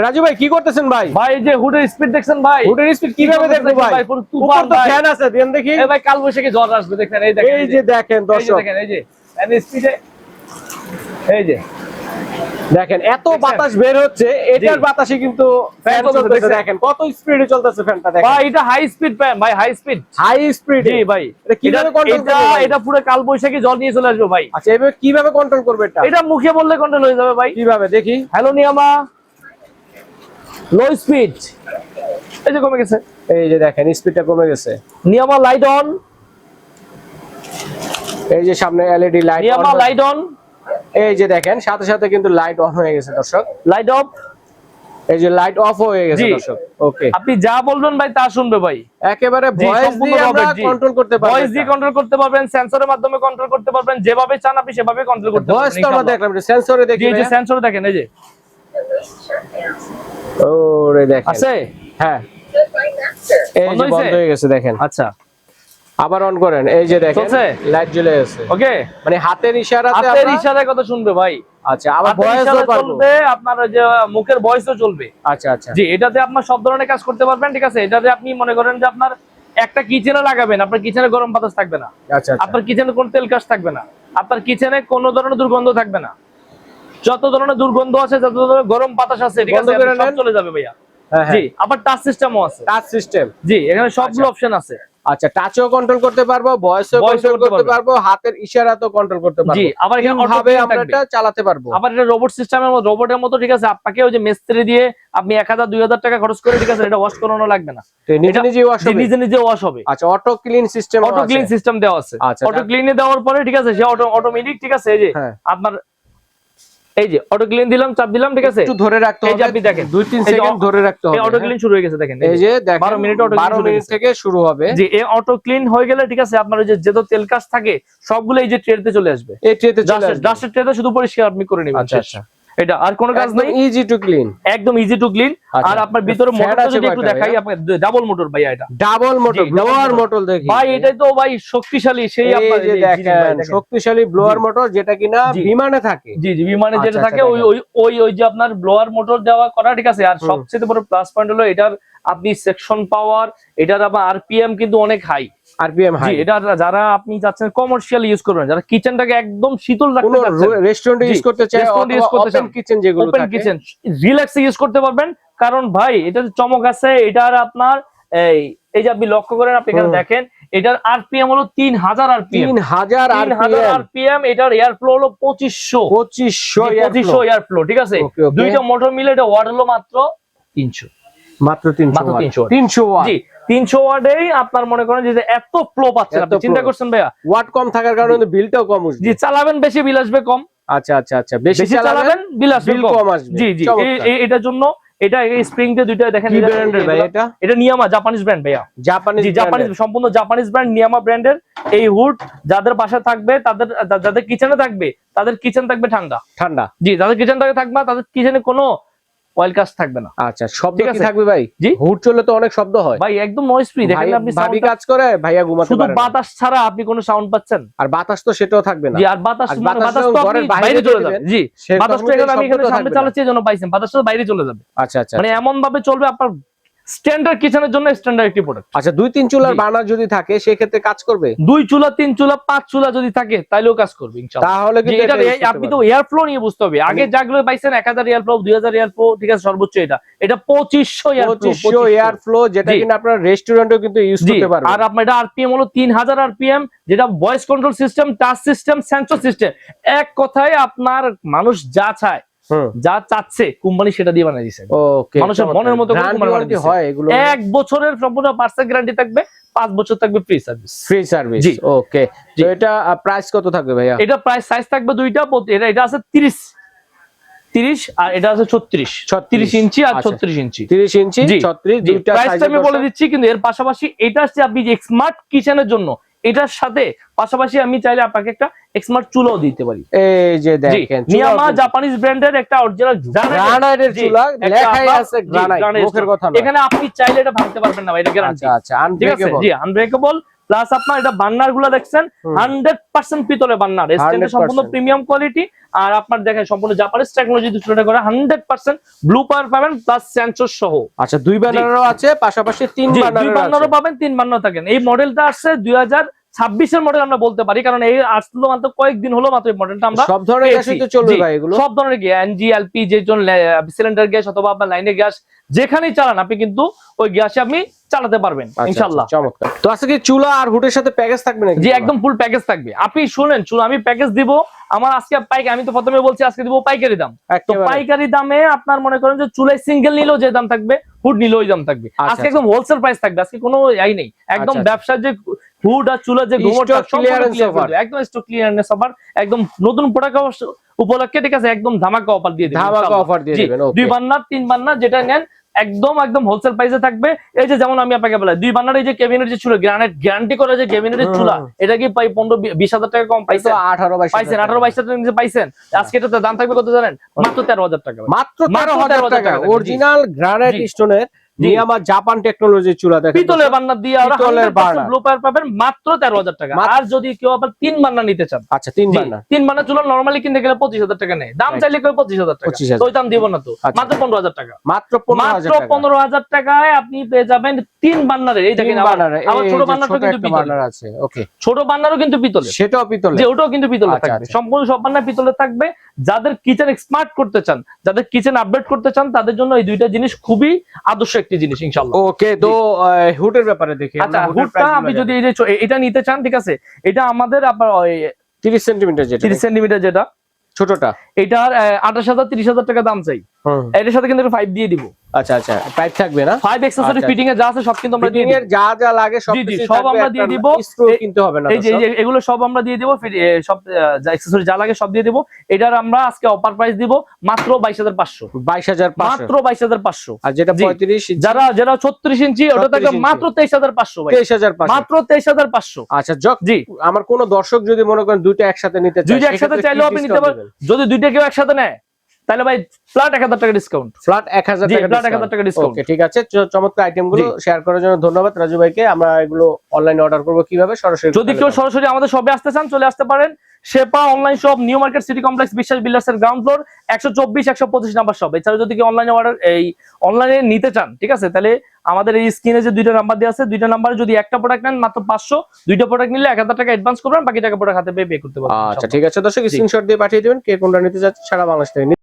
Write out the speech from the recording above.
রাজু ভাই কি করতেছেন ভাই? ভাই যে হুডের স্পিড দেখছেন ভাই? হুডের স্পিড কীভাবে কি দেখব ভাই? উপর তো ফ্যান আছে দেন দেখি। এই ভাই কাল বৈশাখী ঝড় আসবে দেখেন এই দেখেন এই যে দেখেন দর্শক। দেখেন এই যে। স্পিডে এই যে। দেখেন এত বাতাস বের হচ্ছে এটার বাতাসে কিন্তু ফ্যান চলতেছে, দেখেন। কত স্পিডে চলতেছে ফ্যানটা দেখেন। ভাই এটা হাই স্পিড ফ্যান ভাই হাই স্পিড হাই স্পিড জি ভাই। এটা কীভাবে এটা করবে এটা পুরো কাল বৈশাখী জল নিয়ে চলে আসবে ভাই। আচ্ছা এভাবে কীভাবে কন্ট্রোল করবে এটা? এটা মুখে বললে কন্ট্রোল হয়ে যাবে ভাই। কীভাবে? দেখি। হ্যালো নিয়ামা। লো স্পিড এই যে কমে গেছে। এই যে দেখেন স্পিডটা কমে গেছে। নিয়ামা লাইট অন এই যে সামনে LED light Niyama light on এই যে দেখেন সাথে সাথে কিন্তু লাইট অন হয়ে গেছে দর্শক। লাইট অফ এই যে লাইট অফ হয়ে গেছে। দর্শক। ওকে আপনি যা বলবেন ভাই তা শুনবে ভাই। একেবারে ভয়েস দিয়ে আমরা কন্ট্রোল করতে পারব ভয়েস দিয়ে কন্ট্রোল করতে পারবেন সেন্সরের মাধ্যমে কন্ট্রোল করতে পারবেন যেভাবে চান আপনি সেভাবে কন্ট্রোল করতে পারবেন ভয়েস পারবেন তো আমরা দেখলাম সেন্সরে দেখি এই যে। সেন্সরে দেখেন এই যে। ওরে দেখেন। আছে? হ্যাঁ। এই বন্ধ যে বন্ধ হয়ে গেছে দেখেন। আচ্ছা। আবার অন করেন। এই যে দেখেন লাইট জ্বলে গেছে। ওকে। মানে হাতের ইশারাতে হাতের ইশারায় কথা শুনবে ভাই। আচ্ছা আবার ভয়েসও চলবে আপনার যে মুখের ভয়েসও চলবে। আচ্ছা আচ্ছা। জি এটাতে আপনার সব ধরনের কাজ করতে পারবেন ঠিক আছে? এটাতে আপনি মনে করেন যে আপনার একটা কিচেনে লাগাবেন আপনার কিচেনে গরম বাতাস থাকবে না। আচ্ছা আচ্ছা। আপনার কিচেনে কোনো তেল কাজ থাকবে না। আপনার কিচেনে কোনো ধরনের দুর্গন্ধ থাকবে না। যত ধরনের দুর্গন্ধ আছে যত ধরনের গরম বাতাস আছে ঠিক আছে সব চলে যাবে ভাইয়া। হ্যাঁ জি আবার টাচ সিস্টেমও আছে। টাচ সিস্টেম জি এখানে সবগুলো অপশন আছে। আচ্ছা টাচও কন্ট্রোল করতে পারব ভয়েসও কন্ট্রোল করতে পারব। হাতের ইশারাতেও কন্ট্রোল করতে পারব। জি আবার এখানে auto ভাবে আমরা এটা চালাতে পারব? আবার এটা রোবট সিস্টেমের মতো রোবটের মতো ঠিক আছে আপনাকে ওই যে মিস্ত্রি দিয়ে আপনি এক হাজার দুই হাজার টাকা খরচ করে ঠিক আছে এটা ওয়াশ করানো লাগবে না। নিজে এটা- নিজে ওয়াশ হবে? নিজে নিজে ওয়াশ হবে। আচ্ছা auto clean system auto clean system দেওয়া আছে। আচ্ছা, অটো তা- ক্লিনে দেওয়ার পরে ঠিক আছে সে অটো অটোমেটিক ঠিক আছে এই যে হ্যাঁ। আপনার এই যে অটো ক্লিন দিলাম চাপ দিলাম ঠিক আছে একটু ধরে রাখতে এই যে হবে আপনি দেখেন। দুই তিন এই যে সেকেন্ড ধরে রাখতে হবে এই অটো হ্যাঁ। ক্লিন শুরু হয়ে গেছে দেখেন এই যে দেখেন 12 মিনিট অটো ক্লিন 12 মিনিট থেকে শুরু হবে জি এই অটো ক্লিন হয়ে গেলে ঠিক আছে আপনার ওই যে যত তেল কাজ থাকে সবগুলো এই যে ট্রেতে চলে আসবে এই ট্রেতে চলে আসবে ডাস্টের ট্রেতে শুধু পরিষ্কার আপনি করে নেবেন আচ্ছা, আচ্ছা। এটা আর কোনো কাজ নেই। ইজি টু ক্লিন একদম ইজি টু ক্লিন আচ্ছা। আর আপনার ভিতরে মোটরটা আছে যদি একটু দেখাই? আপনার ডাবল মোটর ভাইয়া এটা। ডাবল মোটর ব্লোয়ার মোটর দেখি। ভাই এটাই তো ভাই শক্তিশালী সেই আপনার ভাই, দেখেন। শক্তিশালী ব্লোয়ার মোটর যেটা কিনা বিমানে থাকে। জি জি বিমানে যেটা আচ্ছা, থাকে আচ্ছা, ওই ওই ওই যে আপনার ব্লোয়ার মোটর দেওয়া করা ঠিক আছে? আর। সবচেয়ে বড় প্লাস পয়েন্ট হলো এটার আপনি সেকশন পাওয়ার এটার আবার আরপিএম কিন্তু অনেক হাই আরপিএম হাই এটা যারা আপনি যাচ্ছেন কমার্শিয়াল ইউজ করবেন যারা কিচেনটাকে একদম শীতল রাখতে চাচ্ছেন। রেস্টুরেন্টে ইউজ করতে চায় restaurant use করতে চান। কিচেন যেগুলো ওপেন কিচেন রিল্যাক্সে ইউজ করতে পারবেন। কারণ ভাই এটা চমক আছে এটার আপনার এই এই যে আপনি লক্ষ্য করেন আপনি এখানে। দেখেন এটার আরপিএম হলো তিন হাজার আরপিএম তিন হাজার আরপিএম এটার এয়ার ফ্লো হলো পঁচিশশো। পঁচিশশো পঁচিশশো এয়ার ফ্লো ঠিক আছে. দুইটা মোটর মিলে এটা ওয়াট হলো মাত্র তিনশো। মাত্র তিনশো মাত্র 300 watt। তিনশো ওয়াট জি তিনশো ওয়ার্ডেই আপনার মনে করেন যে এত ফ্লো পাচ্ছেন চিন্তা করছেন ভাইয়া? ওয়াট কম থাকার কারণে বিলটাও কম জি চালাবেন বেশি বিল আসবে কম। আচ্ছা আচ্ছা আচ্ছা বেশি চালাবেন বিল আসবে কম। আসবে। জি জি এটার জন্য এটা স্প্রিং দিয়ে দুইটা দেখেন কি ব্র্যান্ডের ভাই এটা? এটা নিয়ামা জাপানিজ ব্র্যান্ড ভাইয়া। জাপানিজ জি জাপানিজ সম্পূর্ণ জাপানিজ ব্র্যান্ড নিয়ামা ব্র্যান্ডের এই হুড যাদের বাসায় থাকবে তাদের যাদের কিচেনে থাকবে তাদের কিচেন থাকবে ঠান্ডা। ঠান্ডা। জি যাদের কিচেন থাকবে থাকবে তাদের কিচেনে কোনো অয়েল কাজ থাকবে না। আচ্ছা শব্দ কি থাকবে ভাই? জি। হুট চললে তো অনেক শব্দ হয়। ভাই একদম নয়েজ ফ্রি দেখেন আপনি ভাবি কাজ করে ভাইয়া ঘুমাতে শুধু। বাতাস ছাড়া আপনি কোনো সাউন্ড পাচ্ছেন। আর বাতাস তো সেটাও থাকবে না। জি আর বাতাস মানে বাতাস তো আপনি বাইরে চলে যাবে। জি বাতাস তো এখানে আমি এখানে সামনে চালাচ্ছি পাইছেন বাতাস তো বাইরে চলে যাবে। আচ্ছা আচ্ছা মানে এমন ভাবে চলবে আপনার স্ট্যান্ডার্ড কিচেনের জন্য স্ট্যান্ডার্ড একটি প্রোডাক্ট আচ্ছা দুই তিন চুলার বার্নার যদি থাকে সেক্ষেত্রে কাজ করবে? দুই চুলা তিন চুলা পাঁচ চুলা যদি থাকে তাইলেও কাজ করবে ইনশাআল্লাহ তাহলে কিন্তু এটা আপনি তো এয়ার ফ্লো নিয়ে বুঝতে হবে। আগে যাগুলো পাইছেন এক হাজার এয়ার ফ্লো দুই হাজার এয়ার ফ্লো ঠিক আছে সর্বোচ্চ এটা। এটা পঁচিশশো এয়ার পঁচিশশো এয়ার ফ্লো যেটা। কিনা আপনার রেস্টুরেন্টেও কিন্তু ইউজ করতে পারবেন। আর আপনার এটা আরপিএম হলো তিন হাজার আরপিএম যেটা voice control system touch system sensor system এক কথায় আপনার মানুষ যা চায় যা চাচ্ছে কোম্পানি সেটা দিয়ে বানিয়ে দিচ্ছে মানুষের মনের মতো। হয় এগুলো। এক বছরের সম্পূর্ণ পার্সেন্ট গ্যারান্টি থাকবে পাঁচ বছর থাকবে free service free service. Okay. তো এটা প্রাইস কত থাকবে ভাইয়া? এটা প্রায় সাইজ থাকবে দুইটা এটা এটা আছে তিরিশ। তিরিশ আর এটা আছে ছত্রিশ। 36 ইঞ্চি আর আচ্ছা। ছত্রিশ ইঞ্চি। 30 ইঞ্চি জি, 36 দুইটা প্রাইসটা আমি বলে দিচ্ছি কিন্তু এর পাশাপাশি এটা হচ্ছে আপনি যে স্মার্ট কিচেনের জন্য এটার সাথে পাশাপাশি আমি চাইলে আপনাকে একটা এক্সমার্ট চুলাও দিতে পারি। এই যে দেখেন নিয়ামা জাপানিজ ব্র্যান্ডের একটা অরিজিনাল গ্রানাইটের চুলা লেখাই আছে গ্রানাইট মুখের কথা না এখানে আপনি চাইলে এটা ভাঙতে পারবেন না ভাই, এটা গ্যারান্টি আচ্ছা আচ্ছা আনব্রেকেবল জি আনব্রেকেবল প্লাস আপনার এটা বান্নারগুলো দেখছেন হান্ড্রেড পার্সেন্ট পিতলের বান্নার সম্পূর্ণ প্রিমিয়াম কোয়ালিটি আর আপনার দেখেন সম্পূর্ণ জাপানিজ টেকনোলজি দুটোটা করে হান্ড্রেড পার্সেন্ট ব্লু পাওয়ার পাবেন প্লাস সেন্সর সহ। আচ্ছা দুই বান্নারও আছে পাশাপাশি তিন বান্নারও পাবেন তিন বান্নার থাকেন। এই মডেলটা আসছে দুই হাজার ছাব্বিশের মডেল আমরা বলতে পারি কারণ এই আসলো মাত্র কয়েকদিন হলো মাত্র এই মডেলটা আমরা সব ধরনের চলবে ভাই এগুলো। সব ধরনের গ্যাস এনজি এলপি যে সিলিন্ডার গ্যাস অথবা আপনার লাইনের গ্যাস যেখানেই চালান আপনি কিন্তু ওই গ্যাসে আপনি চালাতে পারবেন আচ্ছা, আচ্ছা, চমৎকার। তো আজকে চুলা আর হুটের সাথে প্যাকেজ থাকবে নাকি? যে একদম ফুল প্যাকেজ থাকবে। আপনি শুনেন চুল আমি প্যাকেজ দিব আমার আজকে পাইকারি আমি তো প্রথমে বলছি আজকে দিব পাইকারি দাম। তো পাইকারি দামে আপনার মনে করেন যে চুলাই সিঙ্গেল নিলেও যে দাম থাকবে হুড নিলেও ওই দাম থাকবে। আচ্ছা, আজকে একদম হোলসেল প্রাইস থাকবে আজকে কোনো আই নেই। একদম। ব্যবসার যে হুড আর চুলা যে। একদম স্টক ক্লিয়ারেন্স অফার একদম নতুন প্রোডাক্ট উপলক্ষে ঠিক আছে? একদম ধামাকা অফার দিয়ে দিবেন ধামাকা অফার দিয়ে দিবেন দুই বার না তিন বান্না যেটা নেন একদম একদম হোলসেল প্রাইসে থাকবে। এই যে যেমন আমি আপনাকে বলাই দুই বান্নার এই যে কেবিনেট যে চুলা গ্রানাইট গ্যারান্টি করে যে কেবিনেটের হুম, চুলা এটা কি পাই পনেরো বিশ হাজার টাকা কম পাইছেন? আঠারো পাইছেন আঠারো টাকা। বাইশ হাজার পাইছেন। আজকে এটাতে দাম থাকবে কত জানেন? মাত্র তেরো হাজার টাকা। মাত্র তেরো হাজার 13,000 টাকা। অরিজিনাল গ্রানাইট স্টোনের নিয়ামা জাপান টেকনোলজি চুলা দেখেন। পিতলের বান্নার দিয়ে আর পিতলের বার্নার। ব্লু পাওয়ার পাবেন মাত্র তেরো হাজার টাকা। আর যদি কেউ আবার তিন বান্না নিতে চান আচ্ছা তিন বান্না। তিন বান্না চুলা নর্মালি কিনতে গেলে পঁচিশ হাজার টাকা নেয়। দাম চাইলে কেউ পঁচিশ হাজার টাকা। 25,000 তো ওই দাম দিব না তো। আচ্ছা। মাত্র পনেরো হাজার টাকা। মাত্র পনেরো মাত্র পনেরো হাজার টাকায় আপনি পেয়ে যাবেন তিন বান্নারের এই দেখেন তিন আবার ছোট বান্নারটা কিন্তু আছে ওকে। ছোট বান্নারও কিন্তু সেটাও পিতলে যে ওটাও কিন্তু পিতলে আচ্ছা, থাকবে। আচ্ছা। সম্পূর্ণ সব বান্না পিতলে থাকবে। যাদের কিচেন স্মার্ট করতে চান যাদের কিচেন আপডেট করতে চান তাদের জন্য এই দুইটা জিনিস খুবই আদর্শ একটি জিনিস ইনশাল্লাহ ওকে তো হুটের ব্যাপারে দেখি। আচ্ছা হুডটা আপনি যদি এই যে এটা নিতে চান ঠিক আছে? এটা আমাদের আপনার তিরিশ সেন্টিমিটার যেটা। তিরিশ সেন্টিমিটার যেটা। ছোটটা। এটার আঠাশ হাজার তিরিশ হাজার টাকা দাম চাই। এটার সাথে কিন্তু ফাইভ দিয়ে দিব। আচ্ছা আচ্ছা পাইপ থাকবে না? এক্সেসরি আচ্ছা, ফিটিং এ যা আছে সব কিন্তু আমরা দিয়ে দিব। যা যা লাগে সব সব আমরা দিয়ে দিব। স্ক্রু কিনতে হবে না এই যে এগুলো সব আমরা দিয়ে দিব। সব যা এক্সেসরি যা লাগে সব দিয়ে দিব। এটার আমরা আজকে অফার প্রাইস দিব মাত্র বাইশ হাজার পাঁচশো। বাইশ হাজার পাঁচশো। মাত্র বাইশ হাজার পাঁচশো। আর যেটা জি। পঁয়ত্রিশ যারা যারা ছত্রিশ ইঞ্চি ওটা থাকে মাত্র তেইশ হাজার পাঁচশো ভাই। তেইশ হাজার পাঁচশো। মাত্র তেইশ হাজার পাঁচশো। আচ্ছা যক জি। আমার কোন দর্শক যদি মনে করেন দুইটা একসাথে নিতে চায় দুইটা একসাথে চাইলেও আপনি নিতে পারেন যদি দুইটা কেউ একসাথে নেয় তাহলে ভাই ফ্ল্যাট এক হাজার টাকা ডিসকাউন্ট ফ্ল্যাট এক হাজার জি টাকা ফ্ল্যাট এক হাজার টাকা ডিসকাউন্ট ওকে ঠিক আছে। চমৎকার আইটেমগুলো শেয়ার করার জন্য ধন্যবাদ রাজু ভাইকে। আমরা এগুলো অনলাইনে অর্ডার করব কীভাবে? সরাসরি যদি কেউ সরাসরি আমাদের শপে আসতে চান চলে আসতে পারেন। শেপা online shop new market city complex Biswas builders এর গ্রাউন্ড ফ্লোর একশো চব্বিশ একশো পঁচিশ নাম্বার শপ এছাড়া যদি কেউ অনলাইনে অর্ডার এই অনলাইনে নিতে চান ঠিক আছে? তাহলে আমাদের এই স্ক্রিনে যে দুইটা নাম্বার দেওয়া আছে দুইটা নাম্বারে যদি একটা প্রোডাক্ট নেন মাত্র পাঁচশো দুইটা প্রোডাক্ট নিলে এক হাজার টাকা অ্যাডভান্স করবেন বাকি টাকা প্রোডাক্ট হাতে পেয়ে পে করতে পারবেন আচ্ছা ঠিক আছে। দর্শক। স্ক্রিনশট দিয়ে পাঠিয়ে দেবেন কে কোনটা নিতে যাচ্ছে সারা বাংলাদেশ থেকে